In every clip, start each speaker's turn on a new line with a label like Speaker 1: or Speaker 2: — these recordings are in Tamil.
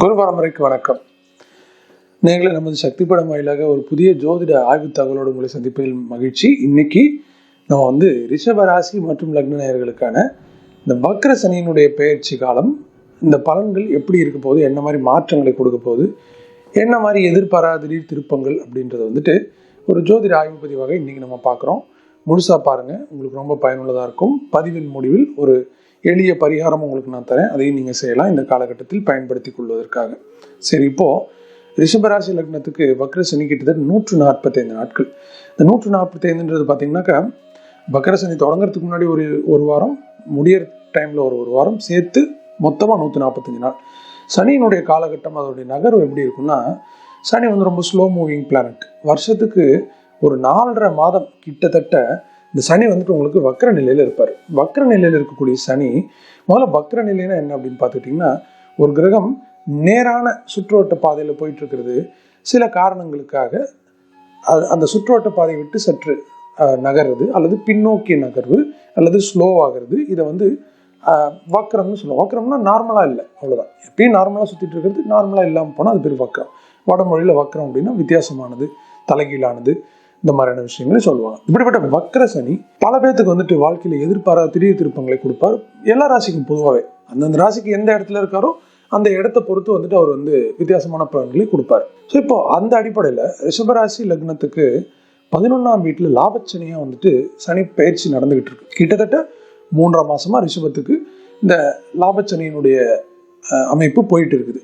Speaker 1: குரு பரம்பரைக்கு வணக்கம். நீங்களே நமது சக்தி படம் வாயிலாக ஒரு புதிய ஜோதிட ஆய்வு தகவலோடு உங்களை சந்திப்பதில் மகிழ்ச்சி. இன்னைக்கு நம்ம வந்து ரிஷப ராசி மற்றும் லக்ன நேயர்களுக்கான இந்த வக்ர சனியினுடைய பெயர்ச்சி காலம் இந்த பலன்கள் எப்படி இருக்க போகுது என்ன மாதிரி மாற்றங்களை கொடுக்க போகுது என்ன மாதிரி எதிர்பாராத திடீர் திருப்பங்கள் அப்படின்றத வந்துட்டு ஒரு ஜோதிட ஆய்வு பதிவாக இன்னைக்கு நம்ம பார்க்குறோம். முழுசாக பாருங்கள் உங்களுக்கு ரொம்ப பயனுள்ளதாக இருக்கும். பதிவின் முடிவில் ஒரு எளிய பரிகாரம் உங்களுக்கு நான் தரேன். அதையும் நீங்கள் செய்யலாம். இந்த காலகட்டத்தில் பயன்படுத்தி கொள்வதற்காக. சரி இப்போது ரிஷபராசி லக்னத்துக்கு வக்ர சனி கிட்டத்தட்ட நூற்று நாற்பத்தைந்து நாட்கள். இந்த நூற்று நாற்பத்தைந்துன்றது பார்த்தீங்கன்னாக்கா வக்ர சனி தொடங்குறதுக்கு முன்னாடி ஒரு ஒரு வாரம் முடியற டைமில் ஒரு ஒரு வாரம் சேர்த்து மொத்தமாக நூற்றி நாற்பத்தஞ்சு நாள். சனியினுடைய காலகட்டம் அதோடைய நகர்வு எப்படி இருக்குன்னா சனி வந்து ரொம்ப ஸ்லோ மூவிங் பிளானட் வருஷத்துக்கு ஒரு நாலரை மாதம் கிட்டத்தட்ட இந்த சனி வந்துட்டு உங்களுக்கு வக்கர நிலையில் இருப்பார். வக்கர நிலையில் இருக்கக்கூடிய சனி முதல்ல வக்கர நிலைன்னா என்ன அப்படின்னு பார்த்துக்கிட்டிங்கன்னா ஒரு கிரகம் நேரான சுற்றுவட்ட பாதையில் போயிட்டு இருக்கிறது. சில காரணங்களுக்காக அது- அந்த சுற்றுவட்ட பாதையை விட்டு சற்று நகர்றது அல்லது பின்னோக்கிய நகர்வு அல்லது ஸ்லோ ஆகிறது. இதை வந்து வக்கரம்னு சொல்லுவோம். வக்கரம்னா நார்மலாக இல்லை அவ்வளோதான் எப்பயும் நார்மலாக சுற்றிட்டு இருக்கிறது நார்மலாக இல்லாமல் போனால் அது பேர் வக்கரம். வடமொழியில் வக்கரம் அப்படின்னா வித்தியாசமானது தலைகீழானது. இந்த மாதிரியான விஷயங்களை சொல்லுவாங்க. இப்படிப்பட்ட வக்ர சனி பல பேர்த்துக்கு வந்துட்டு வாழ்க்கையில் எதிர்பாராத திடீர் திருப்பங்களை கொடுப்பார். எல்லா ராசிக்கும் பொதுவாகவே அந்தந்த ராசிக்கு எந்த இடத்துல இருக்காரோ அந்த இடத்த பொறுத்து வந்துட்டு அவர் வந்து வித்தியாசமான பலன்களை கொடுப்பார். ஸோ இப்போ அந்த அடிப்படையில் ரிஷபராசி லக்னத்துக்கு பதினொன்றாம் வீட்டில் லாபச்சனியாக வந்துட்டு சனி பயிற்சி நடந்துகிட்டு இருக்கு. கிட்டத்தட்ட மூன்றாம் மாசமா ரிஷபத்துக்கு இந்த லாபச்சனியினுடைய அமைப்பு போயிட்டு இருக்குது.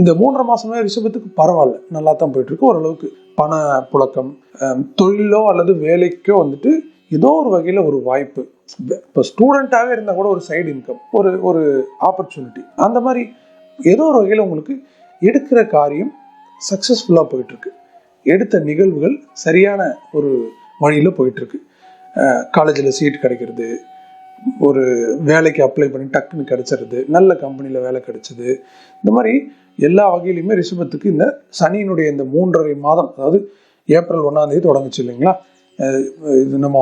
Speaker 1: இந்த மூன்றரை மாசமே ரிஷபத்துக்கு பரவாயில்ல. நல்லா தான் போயிட்டு இருக்கு ஓரளவுக்கு. பண புழக்கம் தொழிலோ அல்லது வேலைக்கோ வந்துட்டு ஏதோ ஒரு வகையில் ஒரு வாய்ப்பு. இப்போ ஸ்டூடெண்ட்டாகவே இருந்தால் கூட ஒரு சைடு இன்கம் ஒரு ஒரு ஆப்பர்ச்சுனிட்டி அந்த மாதிரி ஏதோ ஒரு வகையில் உங்களுக்கு எடுக்கிற காரியம் சக்ஸஸ்ஃபுல்லாக போயிட்டுருக்கு. எடுத்த நிகழ்வுகள் சரியான ஒரு வழியில் போயிட்டுருக்கு. காலேஜில் சீட் கிடைக்கிறது ஒரு வேலைக்கு அப்ளை பண்ணி டக்குன்னு கிடச்சிருது நல்ல கம்பெனியில் வேலை கிடைச்சது. இந்த மாதிரி எல்லா வகையிலையுமே ரிஷபத்துக்கு இந்த சனியினுடைய இந்த மூன்றரை மாதம் அதாவது ஏப்ரல் ஒன்றாம் தேதி தொடங்குச்சு இல்லைங்களா? இது நம்ம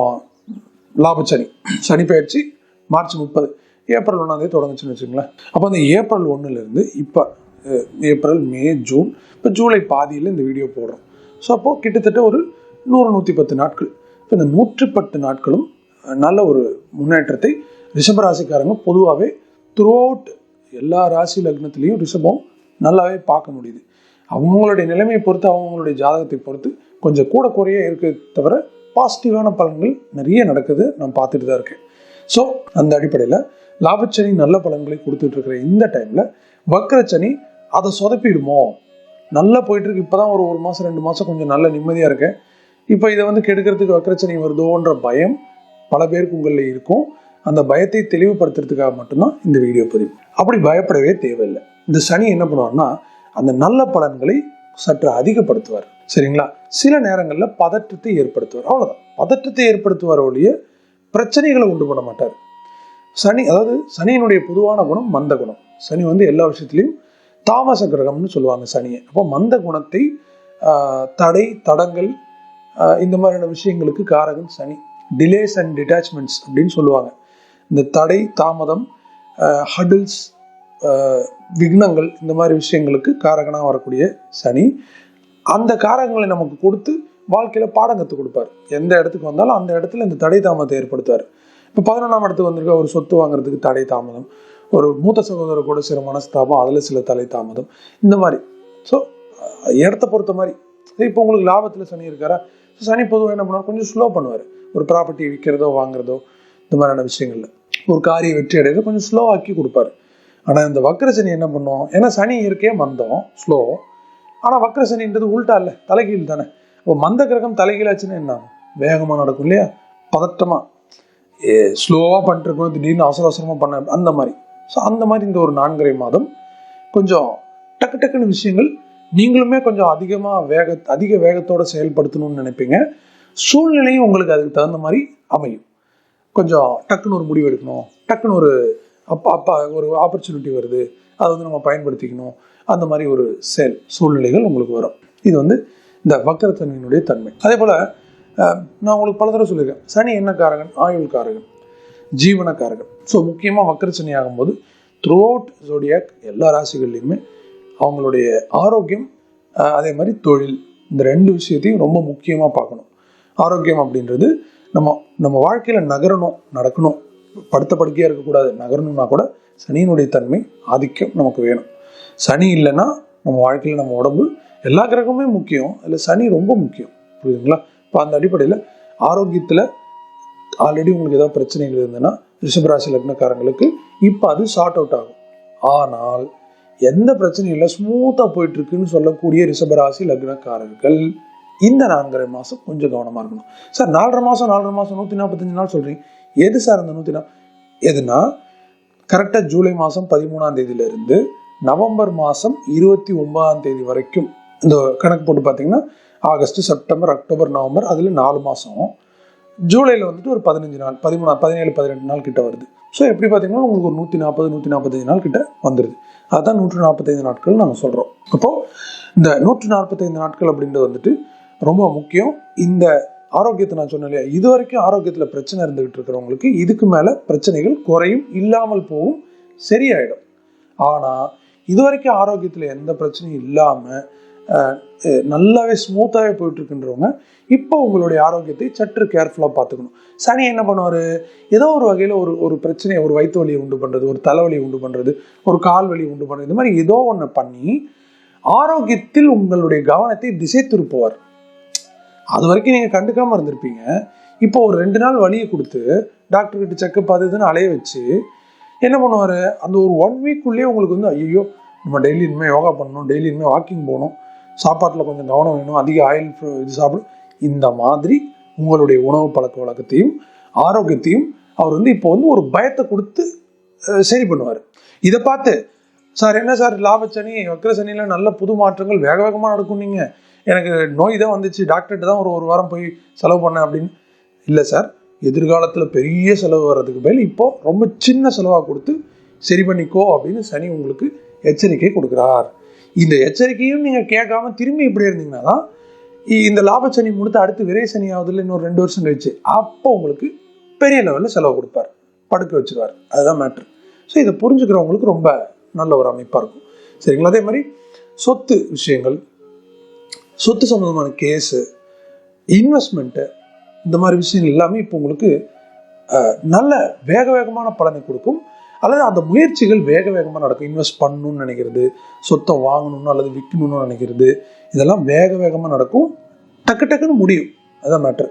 Speaker 1: லாபச்சனி சனி பயிற்சி மார்ச் முப்பது ஏப்ரல் ஒன்றாம் தேதி தொடங்குச்சுன்னு வச்சுங்களேன் அப்போ அந்த ஏப்ரல் ஒன்றுலேருந்து இப்போ ஏப்ரல் மே ஜூன் இப்போ ஜூலை பாதியில் இந்த வீடியோ போடுறோம். ஸோ அப்போது கிட்டத்தட்ட ஒரு நூறு நூற்றி பத்து நாட்கள். இப்போ இந்த நூற்றி பத்து நாட்களும் நல்ல ஒரு முன்னேற்றத்தை ரிஷபராசிக்காரங்க பொதுவாகவே த்ரூ அவுட் எல்லா ராசி லக்னத்துலேயும் ரிஷபம் நல்லாவே பார்க்க முடியுது. அவங்களுடைய நிலைமையை பொறுத்து அவங்களுடைய ஜாதகத்தை பொறுத்து கொஞ்சம் கூட குறைய இருக்க தவிர பாசிட்டிவான பலன்கள் நிறைய நடக்குது நான் பார்த்துட்டு தான் இருக்கேன். ஸோ அந்த அடிப்படையில் லாபச்சனி நல்ல பலன்களை கொடுத்துட்டு இருக்கிற இந்த டைமில் வக்கரச்சனி அதை சொதப்பிடுமோ? நல்லா போயிட்டு இருக்கு இப்போதான் ஒரு ஒரு மாதம் ரெண்டு மாதம் கொஞ்சம் நல்ல நிம்மதியாக இருக்கேன். இப்போ இதை வந்து கெடுக்கிறதுக்கு வக்கரச்சனி வருதோன்ற பயம் பல பேருக்கு உங்களில் இருக்கும். அந்த பயத்தை தெளிவுபடுத்துறதுக்காக மட்டும்தான் இந்த வீடியோ பதிவு. அப்படி பயப்படவே தேவையில்லை. இந்த சனி என்ன பண்ணுவார்னா அந்த நல்ல பலன்களை சற்று அதிகப்படுத்துவார். சரிங்களா? சில நேரங்களில் பதற்றத்தை ஏற்படுத்துவார். அவ்வளோதான் பதற்றத்தை ஏற்படுத்துவார் ஒழிய பிரச்சனைகளை உண்டு பண்ண மாட்டார். சனி அதாவது சனியினுடைய பொதுவான குணம் மந்த குணம். சனி வந்து எல்லா விஷயத்துலையும் தாமச கிரகம்னு சொல்லுவாங்க சனியை. அப்போ மந்த குணத்தை தடை தடங்கள் இந்த மாதிரியான விஷயங்களுக்கு காரகன் சனி. டிலேஸ் அண்ட் டிட்டாச்மெண்ட்ஸ் அப்படின்னு சொல்லுவாங்க. இந்த தடை தாமதம் ஹடில்ஸ் விக்னங்கள் இந்த மாதிரி விஷயங்களுக்கு காரகனாக வரக்கூடிய சனி அந்த காரகங்களை நமக்கு கொடுத்து வாழ்க்கையில் பாடம் கற்றுக் கொடுப்பார். எந்த இடத்துக்கு வந்தாலும் அந்த இடத்துல இந்த தடை தாமதத்தை ஏற்படுத்துவார். இப்போ பதினொன்றாம் இடத்துக்கு வந்திருக்க ஒரு சொத்து வாங்குறதுக்கு தடை தாமதம் ஒரு மூத்த சகோதரர் கூட சில மனஸ்தாபம் அதில் சில தலை தாமதம் இந்த மாதிரி. ஸோ இடத்த பொறுத்த மாதிரி இப்போ உங்களுக்கு லாபத்தில் சனி இருக்காரா? சனி பொதுவாக என்ன பண்ணுவார்? கொஞ்சம் ஸ்லோ பண்ணுவார். ஒரு ப்ராப்பர்ட்டி விற்கிறதோ வாங்குறதோ இந்த மாதிரியான விஷயங்கள்ல. ஒரு காரிய வெற்றி அடையிறத கொஞ்சம் ஸ்லோ ஆக்கி கொடுப்பாரு. ஆனால் இந்த வக்ர சனி என்ன பண்ணும்? ஏன்னா சனி இருக்கே மந்தம் ஸ்லோ ஆனால் வக்ர சனின்றது உள்டா இல்லை தலைகீழ் தானே. இப்போ மந்த கிரகம் தலைகீழாச்சுன்னா என்ன வேகமாக நடக்கும் இல்லையா? பதட்டமாக ஸ்லோவாக பண்ணிருக்கணும் திடீர்னு அவசர அவசரமாக பண்ண அந்த மாதிரி. ஸோ அந்த மாதிரி இந்த ஒரு நான்கரை மாதம். கொஞ்சம் டக்கு டக்குன்னு விஷயங்கள் நீங்களுமே கொஞ்சம் அதிகமாக வேக அதிக வேகத்தோடு செயல்படுத்தணும்னு நினைப்பீங்க. சூழ்நிலையும் உங்களுக்கு அதுக்கு தகுந்த மாதிரி அமையும். கொஞ்சம் டக்குன்னு ஒரு முடிவு எடுக்கணும். டக்குன்னு ஒரு அப்பா அப்பா ஒரு ஆப்பர்ச்சுனிட்டி வருது. அதை வந்து நம்ம பயன்படுத்திக்கணும். அந்த மாதிரி ஒரு செயல் சூழ்நிலைகள் உங்களுக்கு வரும். இது வந்து இந்த வக்கரத்தன்மையினுடைய தன்மை. அதே போல் நான் உங்களுக்கு பல தடவை சொல்லியிருக்கேன். சனி என்ன காரகன்? ஆயுள் காரகன். ஜீவனக்காரகன் ஸோ முக்கியமாக வக்கர சனி ஆகும்போது த்ரூ அவுட் ஜோடியாக் எல்லா ராசிகள்லையுமே அவங்களுடைய ஆரோக்கியம் அதே மாதிரி தொழில் இந்த ரெண்டு விஷயத்தையும் ரொம்ப முக்கியமாக பார்க்கணும். ஆரோக்கியம் அப்படின்றது நம்ம நம்ம வாழ்க்கையில் நகரணும் நடக்கணும். படுத்த படுக்கையாக இருக்கக்கூடாது. நகரணும்னா கூட சனியினுடைய தன்மை ஆதிக்கம் நமக்கு வேணும். சனி இல்லைன்னா நம்ம வாழ்க்கையில் நம்ம உடம்பு எல்லா கிரகமுமே முக்கியம். அதில் சனி ரொம்ப முக்கியம். புரியுதுங்களா? இப்போ அந்த அடிப்படையில் ஆரோக்கியத்தில் ஆல்ரெடி உங்களுக்கு ஏதாவது பிரச்சனைகள் இருந்ததுன்னா ரிஷபராசி லக்னக்காரங்களுக்கு இப்போ அது சார்ட் அவுட் ஆகும். ஆனால் எந்த பிரச்சனையும் இல்லை ஸ்மூத்தாக போயிட்டு இருக்குன்னு சொல்லக்கூடிய ரிஷபராசி லக்னக்காரர்கள் இந்த நான்கரை மாதம் கொஞ்சம் கவனமாக இருக்கணும். சார் நாலரை மாதம் நாலரை மாதம் நூற்றி நாற்பத்தஞ்சு நாள் சொல்கிறீங்க எது சார் அந்த நூற்றி நா எதுனா கரெக்டாக ஜூலை மாதம் பதிமூணாம் தேதியிலிருந்து நவம்பர் மாதம் இருபத்தி ஒன்பதாம் தேதி வரைக்கும் இந்த கணக்கு போட்டு பார்த்தீங்கன்னா ஆகஸ்ட் செப்டம்பர் அக்டோபர் நவம்பர் அதில் நாலு மாதம் ஜூலையில் வந்துட்டு ஒரு பதினஞ்சு நாள் பதிமூணா பதினேழு பதினெட்டு நாள் கிட்ட வருது. ஸோ எப்படி பார்த்தீங்கன்னா உங்களுக்கு ஒரு நூற்றி நாற்பது நூற்றி நாற்பத்தஞ்சு நாள் கிட்ட வந்துடுது அதுதான் நூற்று நாற்பத்தைந்து நாட்கள் நாங்கள் சொல்கிறோம் அப்போது இந்த நூற்று நாற்பத்தைந்து நாட்கள் அப்படின்றது வந்துட்டு ரொம்ப முக்கியம். இந்த ஆரோக்கியத்தை நான் சொன்னேன் இல்லையா? இது வரைக்கும் ஆரோக்கியத்தில் பிரச்சனை இருந்துகிட்டு இருக்கிறவங்களுக்கு இதுக்கு மேலே பிரச்சனைகள் குறையும் இல்லாமல் போகும் சரியாயிடும். ஆனால் இது வரைக்கும் ஆரோக்கியத்தில் எந்த பிரச்சனையும் இல்லாமல் நல்லாவே ஸ்மூத்தாகவே போயிட்டுருக்குன்றவங்க இப்போ உங்களுடைய ஆரோக்கியத்தை சற்று கேர்ஃபுல்லாக பார்த்துக்கணும். சனி என்ன பண்ணுவார்? ஏதோ ஒரு வகையில் ஒரு ஒரு பிரச்சனையை ஒரு வயிற்று வலியை உண்டு பண்ணுறது ஒரு தலைவலியை உண்டு பண்ணுறது ஒரு கால் வலி உண்டு பண்ணுறது இந்த மாதிரி ஏதோ ஒன்று பண்ணி ஆரோக்கியத்தில் உங்களுடைய கவனத்தை திசை திருப்புவார். அது வரைக்கும் நீங்கள் கண்டுக்காமல் இருந்திருப்பீங்க. இப்போ ஒரு ரெண்டு நாள் வழியை கொடுத்து டாக்டர்கிட்ட செக்கப் அது இதுன்னு அலைய வச்சு என்ன பண்ணுவார்? அந்த ஒரு ஒன் வீக்குள்ளேயே உங்களுக்கு வந்து ஐயோ நம்ம டெய்லி இனிமேல் யோகா பண்ணணும் டெய்லி இனிமேல் வாக்கிங் போகணும் சாப்பாட்டில் கொஞ்சம் கவனம் வேணும் அதிக ஆயில் இது சாப்பிடும் இந்த மாதிரி உங்களுடைய உணவு பழக்க வழக்கத்தையும் ஆரோக்கியத்தையும் அவர் வந்து இப்போ வந்து ஒரு பயத்தை கொடுத்து சரி பண்ணுவார். இதை பார்த்து சார் என்ன சார் லாபச்சனி வக்கர சனியில் நல்ல புது மாற்றங்கள் வேக வேகமாக நடக்கும் நீங்கள் எனக்கு நோய் தான் வந்துச்சு. டாக்டர்கிட்ட தான் ஒரு ஒரு வாரம் போய் செலவு பண்ணேன் அப்படின்னு. இல்லை சார் எதிர்காலத்தில் பெரிய செலவு வர்றதுக்கு பதில் இப்போ ரொம்ப சின்ன செலவாக கொடுத்து சரி பண்ணிக்கோ அப்படின்னு சனி உங்களுக்கு எச்சரிக்கை கொடுக்குறார். இந்த எச்சரிக்கையும் நீங்கள் கேட்காம திரும்பி இப்படி இருந்தீங்கன்னா தான் இந்த லாபச்சனி முடித்து அடுத்து விரை சனி ஆகுதுல இன்னொரு ரெண்டு வருஷம் கழிச்சு அப்போ உங்களுக்கு பெரிய லெவலில் செலவு கொடுப்பார். படுக்க வச்சிருவார். அதுதான் மேட்ரு ஸோ இதை புரிஞ்சுக்கிறவங்களுக்கு ரொம்ப நல்ல ஒரு அமைப்பாக இருக்கும். சரிங்களா? அதே மாதிரி சொத்து விஷயங்கள் சொத்து சம்மந்தமான கேஸு இன்வெஸ்ட்மெண்ட்டு இந்த மாதிரி விஷயங்கள் எல்லாமே இப்போ உங்களுக்கு நல்ல வேக வேகமான பலனை கொடுக்கும். அல்லது அந்த முயற்சிகள் வேக வேகமாக நடக்கும். இன்வெஸ்ட் பண்ணணும்னு நினைக்கிறது சொத்தை வாங்கணும்னு அல்லது விற்கணும்னு நினைக்கிறது இதெல்லாம் வேக வேகமாக நடக்கும். டக்கு டக்குன்னு முடியும். அதான் மேட்ரு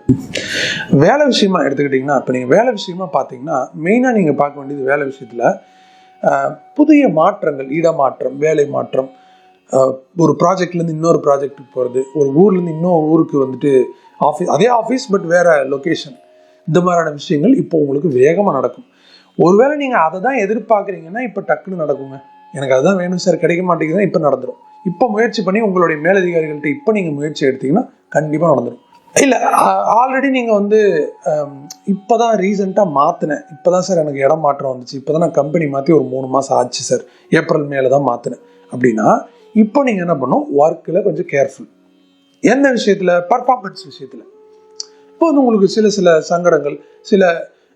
Speaker 1: வேலை விஷயமா எடுத்துக்கிட்டிங்கன்னா இப்போ நீங்கள் வேலை விஷயமா பார்த்தீங்கன்னா மெயினாக நீங்கள் பார்க்க வேண்டியது வேலை விஷயத்தில் புதிய மாற்றங்கள் இடமாற்றம் வேலை மாற்றம் ஒரு ப்ராஜெக்ட்லேருந்து இன்னொரு ப்ராஜெக்ட்டுக்கு போகிறது ஒரு ஊர்லேருந்து இன்னொரு ஊருக்கு வந்துட்டு ஆஃபீஸ் அதே ஆஃபீஸ் பட் வேறு லொக்கேஷன் இந்த மாதிரியான விஷயங்கள் இப்போ உங்களுக்கு வேகமாக நடக்கும். ஒருவேளை நீங்கள் அதை தான் எதிர்பார்க்குறீங்கன்னா இப்போ டக்குன்னு நடக்குங்க. எனக்கு அதுதான் வேணும் சார் கிடைக்க மாட்டேங்குதுன்னா இப்போ நடந்துடும் இப்போ முயற்சி பண்ணி உங்களுடைய மேலதிகாரிகள்கிட்ட இப்போ நீங்கள் முயற்சி எடுத்தீங்கன்னா கண்டிப்பாக நடந்துடும் இல்லை ஆல்ரெடி நீங்கள் வந்து இப்போ தான் ரீசெண்டாக மாற்றினேன் இப்போ தான் சார் எனக்கு இடம் மாற்றம் வந்துச்சு. இப்போ தான் நான் கம்பெனி மாற்றி ஒரு மூணு மாதம் ஆச்சு சார் ஏப்ரல் மேலே தான் மாற்றினேன் அப்படின்னா இப்போ நீங்கள் என்ன பண்ணணும்? ஒர்க்கில் கொஞ்சம் கேர்ஃபுல் எந்த விஷயத்தில்? பர்ஃபார்மன்ஸ் விஷயத்தில். இப்போ வந்து உங்களுக்கு சில சில சங்கடங்கள் சில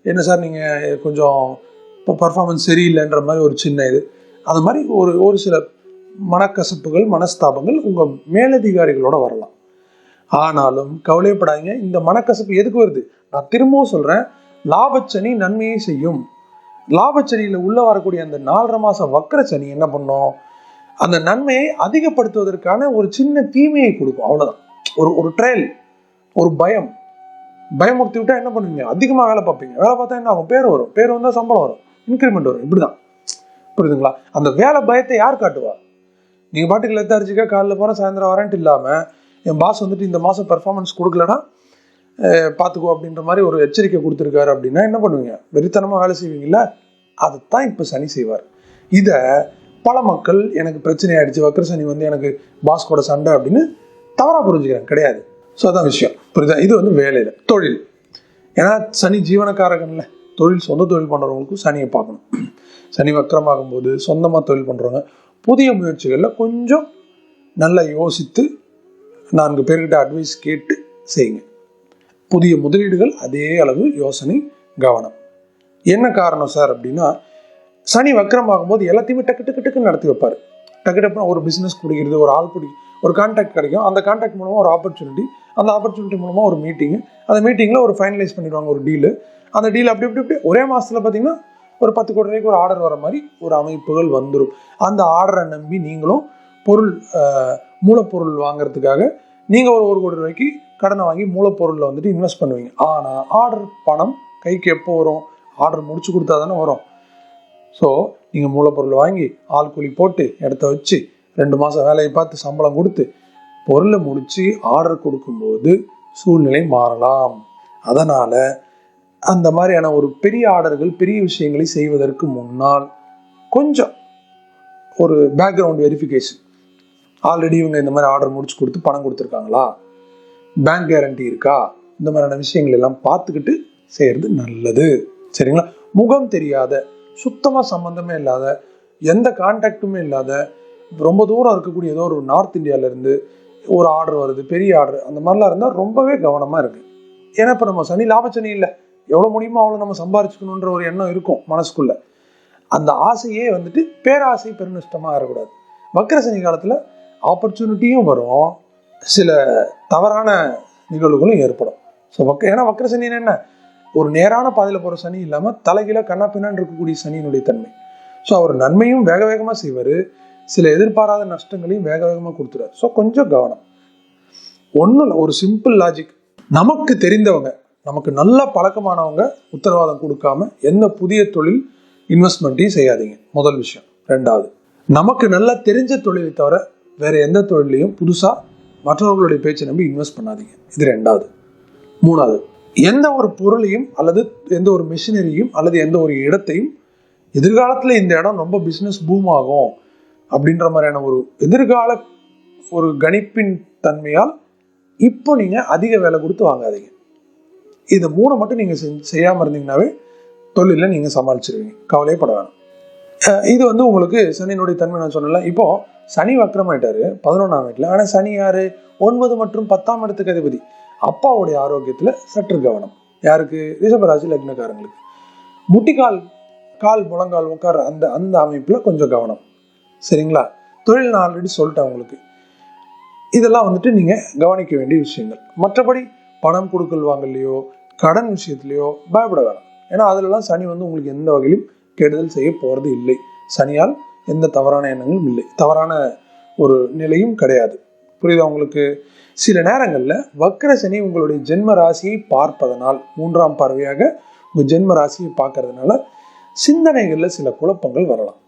Speaker 1: என்ன சார் நீங்கள் கொஞ்சம் இப்போ பர்ஃபார்மன்ஸ் சரியில்லைன்ற மாதிரி ஒரு சின்ன இது. அது மாதிரி ஒரு ஒரு சில மனக்கசப்புகள் மனஸ்தாபங்கள் உங்கள் மேலதிகாரிகளோட வரலாம். ஆனாலும் கவலைப்படாதீங்க இந்த மனக்கசப்பு எதுக்கு வருது? நான் திரும்பவும் சொல்கிறேன் லாபச்சனி நன்மையை செய்யும். லாபச்சனியில் உள்ள வரக்கூடிய அந்த நாலரை மாதம் வக்கர சனி என்ன பண்ணும்? அந்த நன்மையை அதிகப்படுத்துவதற்கான ஒரு சின்ன தீமையை கொடுக்கும். அவ்வளோதான் ஒரு ஒரு ட்ரையல் ஒரு பயம். பயமுறுத்தி விட்டா என்ன பண்ணுவீங்க? அதிகமாக வேலை பார்ப்பீங்க. வேலை பார்த்தா என்ன ஆகும்? பேர் வரும். பேர் வந்தால் சம்பளம் வரும். இன்க்ரிமெண்ட் வரும். இப்படிதான். புரியுதுங்களா? அந்த வேலை பயத்தை யார் காட்டுவா? நீங்கள் பாட்டுக்கு லெத்தாரிச்சிக்கா காலைல போகிறேன் சாயந்தரம் வரேன்ட்டு இல்லாமல் என் பாஸ் வந்துட்டு இந்த மாதம் பெர்ஃபார்மன்ஸ் கொடுக்கலனா பார்த்துக்கோ அப்படின்ற மாதிரி ஒரு எச்சரிக்கை கொடுத்துருக்காரு அப்படின்னா என்ன பண்ணுவீங்க? வெறித்தனமாக வேலை செய்வீங்கல்ல? அதைத்தான் இப்போ சனி செய்வார். இதை பல மக்கள் எனக்கு பிரச்சனை ஆயிடுச்சு வக்கர சனி வந்து எனக்கு பாஸ் கூட சண்டை அப்படின்னு தவறாக புரிஞ்சுக்கிறேன் கிடையாது. ஸோ அதான் விஷயம். புரியுதா? இது வந்து வேலையில். தொழில். ஏன்னா சனி ஜீவனக்காரகன்ல. தொழில் சொந்த தொழில் பண்ணுறவங்களுக்கும் சனியை பார்க்கணும். சனி வக்கரமாகும் போது சொந்தமாக தொழில் பண்ணுறவங்க புதிய முயற்சிகளில் கொஞ்சம் நல்லா யோசித்து நான்கு பேர்கிட்ட அட்வைஸ் கேட்டு செய்யுங்க. புதிய முதலீடுகள் அதே அளவு யோசனை கவனம். என்ன காரணம் சார் அப்படின்னா சனி வக்கரமாகும் போது எல்லாத்தையுமே டக்கு டக்கு டக்குன்னு நடத்தி வைப்பார். டக்கு டப்புனு ஒரு பிஸ்னஸ் பிடிக்கிறது ஒரு ஆள் பிடி ஒரு கான்டாக்ட் கிடைக்கும். அந்த கான்டாக்ட் மூலமாக ஒரு ஆப்பர்ச்சுனிட்டி அந்த ஆப்பர்ச்சுனிட்டி மூலமாக ஒரு மீட்டிங் அந்த மீட்டிங்கில் ஒரு ஃபைனலைஸ் பண்ணிடுவாங்க ஒரு டீலு அந்த டீல் அப்படி அப்படி அப்படி ஒரே மாதத்தில் பார்த்தீங்கன்னா ஒரு பத்து கோடி ரூபாய்க்கு ஒரு ஆர்டர் வர மாதிரி ஒரு அமைப்புகள் வந்துடும் அந்த ஆர்டரை நம்பி நீங்களும் பொருள் மூலப்பொருள் வாங்குறதுக்காக நீங்கள் ஒரு ஒரு கோடி ரூபாய்க்கு கடனை வாங்கி மூலப்பொருளில் வந்துட்டு இன்வெஸ்ட் பண்ணுவீங்க. ஆனால் ஆர்டர் பணம் கைக்கு எப்போ வரும்? ஆர்டர் முடிச்சு கொடுத்தா தானே வரும். ஸோ நீங்கள் மூலப்பொருள் வாங்கி ஆள் கூலி போட்டு இடத்த வச்சு ரெண்டு மாதம் வேலையை பார்த்து சம்பளம் கொடுத்து பொருளை முடித்து ஆர்டர் கொடுக்கும்போது சூழ்நிலை மாறலாம். அதனால் அந்த மாதிரியான ஒரு பெரிய ஆர்டர்கள் பெரிய விஷயங்களை செய்வதற்கு முன்னால் கொஞ்சம் ஒரு பேக்ரவுண்ட் வெரிஃபிகேஷன் ஆல்ரெடி இவங்க இந்த மாதிரி ஆர்டர் முடிச்சு கொடுத்து பணம் கொடுத்துருக்காங்களா? பேங்க் கேரண்டி இருக்கா? இந்த மாதிரியான விஷயங்கள் எல்லாம் பார்த்துக்கிட்டு செய்கிறது நல்லது. சரிங்களா? முகம் தெரியாத சுத்தமாக சம்மந்தமே இல்லாத எந்த கான்டாக்டுமே இல்லாத ரொம்ப தூரம் இருக்கக்கூடிய ஏதோ ஒரு நார்த் இந்தியாவிலேருந்து ஒரு ஆர்டர் வருது பெரிய ஆர்டர் அந்த மாதிரிலாம் இருந்தால் ரொம்பவே கவனமாக இருக்குது ஏன்னா இப்போ நம்ம சனி லாபச்சனி இல்லை. எவ்வளோ முடியுமோ அவ்வளோ நம்ம சம்பாரிச்சுக்கணுன்ற ஒரு எண்ணம் இருக்கும் மனசுக்குள்ளே. அந்த ஆசையே வந்துட்டு பேராசை பெருநஷ்டமாக இருக்கக்கூடாது வக்கர சனி காலத்தில் ஆப்பர்ச்சுனிட்டியும் வரும். சில தவறான நிகழ்வுகளும் ஏற்படும். ஸோ வக்க ஏன்னா வக்கர சனி என்ன? ஒரு நேரான பாதையில் போகிற சனி இல்லாமல் தலைகீழ கண்ணா பின்னான்னு இருக்கக்கூடிய சனியினுடைய தன்மை. ஸோ அவர் நன்மையும் வேக வேகமாக செய்வார். சில எதிர்பாராத நஷ்டங்களையும் வேக வேகமாக கொடுத்துருவார் ஸோ கொஞ்சம் கவனம். ஒன்றும் இல்லை. ஒரு சிம்பிள் லாஜிக் நமக்கு தெரிந்தவங்க நமக்கு நல்ல பழக்கமானவங்க உத்தரவாதம் கொடுக்காம எந்த புதிய தொழில் இன்வெஸ்ட்மெண்ட்டையும் செய்யாதீங்க. முதல் விஷயம். ரெண்டாவது நமக்கு நல்லா தெரிஞ்ச தொழிலை தவிர வேறு எந்த தொழிலையும் புதுசாக மற்றவர்களுடைய பேச்சை நம்பி இன்வெஸ்ட் பண்ணாதீங்க. இது ரெண்டாவது. மூணாவது எந்த ஒரு பொருளையும் அல்லது எந்த ஒரு மிஷினரியும் அல்லது எந்த ஒரு இடத்தையும் எதிர்காலத்தில் இந்த இடம் ரொம்ப பிஸ்னஸ் பூம் ஆகும் அப்படின்ற மாதிரியான ஒரு எதிர்கால ஒரு கணிப்பின் தன்மையால் இப்போ நீங்கள் அதிக வேலை கொடுத்து வாங்காதீங்க. இது மூணு மட்டும் நீங்கள் செய்யாமல் இருந்தீங்கன்னாவே தொழிலில் நீங்கள் சமாளிச்சிருவீங்க. கவலையே பட இது வந்து உங்களுக்கு சனியினுடைய தன்மை நான் சொன்னல இப்போ சனி வக்கரமாயிட்டாரு பதினொன்றாம் வீட்டில் ஆனால் சனி யாரு? ஒன்பது மற்றும் பத்தாம் இடத்துக்கு அதிபதி. அப்பாவுடைய ஆரோக்கியத்தில் சற்று கவனம். யாருக்கு? ரிஷபராசி லக்னக்காரங்களுக்கு. முட்டிக்கால் கால் முழங்கால் உட்கார அந்த அந்த அமைப்பில் கொஞ்சம் கவனம். சரிங்களா? தொழில் நான் ஆல்ரெடி சொல்லிட்டேன் உங்களுக்கு. இதெல்லாம் வந்துட்டு நீங்கள் கவனிக்க வேண்டிய விஷயங்கள். மற்றபடி பணம் கொடுக்கல் வாங்கலையோ கடன் விஷயத்துலையோ பயப்பட வேணாம். ஏன்னா அதிலெல்லாம் சனி வந்து உங்களுக்கு எந்த வகையிலும் கெடுதல் செய்ய போகிறது இல்லை. சனியால் எந்த தவறான எண்ணங்களும் இல்லை. தவறான ஒரு நிலையும் கிடையாது. புரியுதா உங்களுக்கு? சில நேரங்களில் வக்கர சனி உங்களுடைய ஜென்ம ராசியை பார்ப்பதனால் மூன்றாம் பார்வையாக உங்கள் ஜென்ம ராசியை பார்க்கறதுனால சிந்தனைகளில் சில குழப்பங்கள் வரலாம்.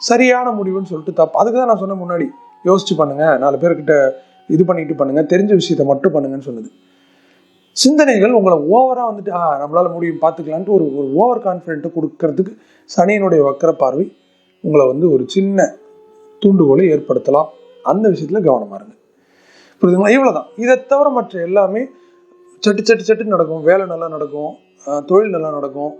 Speaker 1: சரியான முடிவுன்னு சொல்லிட்டு தப்பு அதுக்கு தான் நான் சொன்ன முன்னாடி. யோசிச்சு பண்ணுங்க நாலு பேர்கிட்ட இது பண்ணிட்டு பண்ணுங்க தெரிஞ்ச விஷயத்த மட்டும் பண்ணுங்கன்னு சொன்னது சிந்தனைகள் உங்களை ஓவராக வந்துட்டு ஆ நம்மளால் முடியும் பார்த்துக்கலான்ட்டு ஒரு ஒரு ஓவர் கான்ஃபிடென்ட்டை கொடுக்கறதுக்கு சனியினுடைய வக்கர பார்வை உங்களை வந்து ஒரு சின்ன தூண்டுகோலை ஏற்படுத்தலாம். அந்த விஷயத்தில் கவனமாக இருங்க. புரியுதுங்களா? இவ்வளோதான் இதை தவிர மற்ற எல்லாமே சட்டு சட்டு சட்டு நடக்கும். வேலை நல்லா நடக்கும். தொழில் நல்லா நடக்கும்.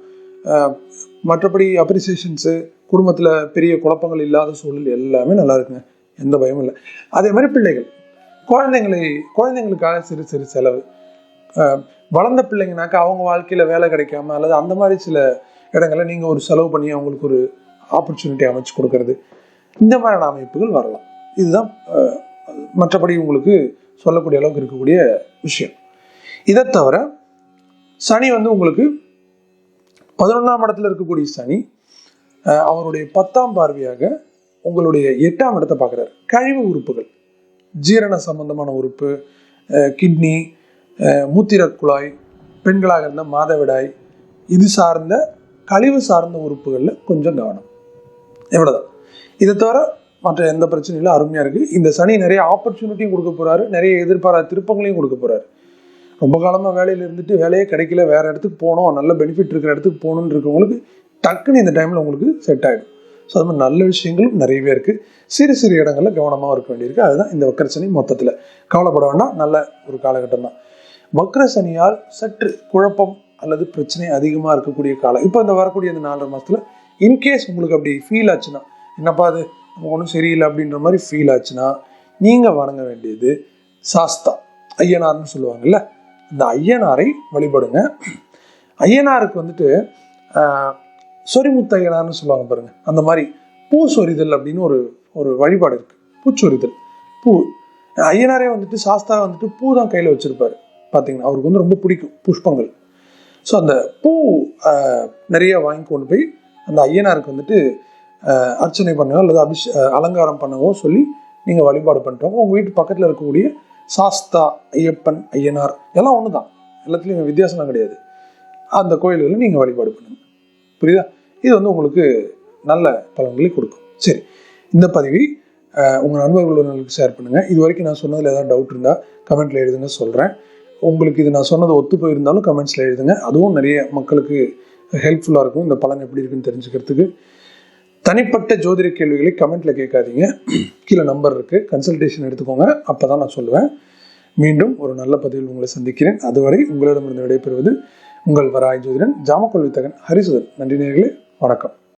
Speaker 1: மற்றபடி அப்ரிசியேஷன்ஸு குடும்பத்தில் பெரிய குழப்பங்கள் இல்லாத சூழல் எல்லாமே நல்லா இருக்குங்க. எந்த பயமும் இல்லை. அதே மாதிரி பிள்ளைகள். குழந்தைங்களை குழந்தைங்களுக்காக சிறு சிறு செலவு. வளர்ந்த பிள்ளைங்கனாக்கா அவங்க வாழ்க்கையில் வேலை கிடைக்காம அல்லது அந்த மாதிரி சில இடங்களில் நீங்கள் ஒரு செலவு பண்ணி அவங்களுக்கு ஒரு ஆப்பர்ச்சுனிட்டி அமைச்சு கொடுக்கறது. இந்த மாதிரியான அமைப்புகள் வரலாம். இதுதான் மற்றபடி உங்களுக்கு சொல்லக்கூடிய அளவுக்கு இருக்கக்கூடிய விஷயம். இதை தவிர சனி வந்து உங்களுக்கு பதினொன்றாம் இடத்துல இருக்கக்கூடிய சனி அவருடைய பத்தாம் பார்வையாக உங்களுடைய எட்டாம் இடத்தை பார்க்குறாரு. கழிவு உறுப்புகள் ஜீரண சம்பந்தமான உறுப்பு கிட்னி மூத்திர குழாய் பெண்களாக இருந்த மாதவிடாய் இது சார்ந்த கழிவு சார்ந்த உறுப்புகளில் கொஞ்சம் கவனம். இவ்வளோதான் இதை தவிர மற்ற எந்த பிரச்சனையும் இல்லை அருமையாக இருக்குது இந்த சனி நிறைய ஆப்பர்ச்சுனிட்டியும் கொடுக்க போகிறாரு நிறைய எதிர்பாராத திருப்பங்களையும் கொடுக்க போகிறாரு ரொம்ப காலமாக வேலையில் இருந்துட்டு வேலையே கிடைக்கல. வேறு இடத்துக்கு போகணும் நல்ல பெனிஃபிட் இருக்கிற இடத்துக்கு போகணுன்னு இருக்கவங்களுக்கு டக்குன்னு இந்த டைமில் உங்களுக்கு செட் ஆகிடும் ஸோ அது மாதிரி நல்ல விஷயங்களும் நிறையவே இருக்குது சிறு சிறு இடங்களில் கவனமாக இருக்க வேண்டியிருக்கு. அதுதான் இந்த வக்கர சனி மொத்தத்தில். கவலைப்பட வேண்டாம். நல்ல ஒரு காலகட்டம் தான் வக்ரசனியால் சற்று குழப்பம் அல்லது பிரச்சனை அதிகமாக இருக்கக்கூடிய காலம். இப்போ இந்த வரக்கூடிய இந்த நாலரை மாதத்தில் இன்கேஸ் உங்களுக்கு அப்படி ஃபீல் ஆச்சுன்னா என்னப்பா அது? நமக்கு ஒன்றும் சரியில்லை அப்படின்ற மாதிரி ஃபீல் ஆச்சுன்னா நீங்கள் வணங்க வேண்டியது சாஸ்தா ஐயனார்னு சொல்லுவாங்கல்ல. இந்த ஐயனாரை வழிபடுங்க. ஐயனாருக்கு வந்துட்டு சொரிமுத்த சொரிமுத்து ஐயனார்னு சொல்லுவாங்க பாருங்க. அந்த மாதிரி பூ சொரிதல் அப்படின்னு ஒரு ஒரு வழிபாடு இருக்குது பூச்சொரிதல் பூ ஐயனாரே வந்துட்டு சாஸ்தா வந்துட்டு பூ தான் கையில் வச்சுருப்பாரு. பார்த்தீங்கன்னா அவருக்கு வந்து ரொம்ப பிடிக்கும் புஷ்பங்கள். ஸோ அந்த பூ நிறைய வாங்கி கொண்டு போய் அந்த ஐயனாருக்கு வந்துட்டு அர்ச்சனை பண்ணவோ அல்லது அபிஷ் அலங்காரம் பண்ணவோ சொல்லி நீங்கள் வழிபாடு பண்ணிட்டு உங்கள் வீட்டு பக்கத்தில் இருக்கக்கூடிய சாஸ்தா ஐயப்பன் ஐயனார் எல்லாம் ஒன்று தான் எல்லாத்துலேயும் வித்தியாசம்லாம் கிடையாது. அந்த கோயில்களில் நீங்கள் வழிபாடு பண்ணுங்க. புரியுதா? இது வந்து உங்களுக்கு நல்ல பலன்களை கொடுக்கும். சரி இந்த பதிவை உங்கள் நண்பர்களுக்கு ஷேர் பண்ணுங்கள் இது வரைக்கும் நான் சொன்னதில் ஏதாவது டவுட் இருந்தால் கமெண்ட்டில் எழுதுங்க சொல்கிறேன் உங்களுக்கு இது நான் சொன்னது ஒத்து போயிருந்தாலும் கமெண்ட்ஸில் எழுதுங்க. அதுவும் நிறைய மக்களுக்கு ஹெல்ப்ஃபுல்லாக இருக்கும். இந்த பலன் எப்படி இருக்குன்னு தெரிஞ்சுக்கிறதுக்கு. தனிப்பட்ட ஜோதிட கேள்விகளை கமெண்ட்டில் கேட்காதீங்க. கீழே நம்பர் இருக்குது கன்சல்டேஷன் எடுத்துக்கோங்க. அப்போ தான் நான் சொல்லுவேன். மீண்டும் ஒரு நல்ல பதிவில் உங்களை சந்திக்கிறேன். அதுவரை உங்களிடமிருந்து விடைபெறுவது உங்கள் வராய் ஜோதிடன் ஜாமக்கொள் தகன் ஹரிசுதன். நன்றி நேர்களே வணக்கம்.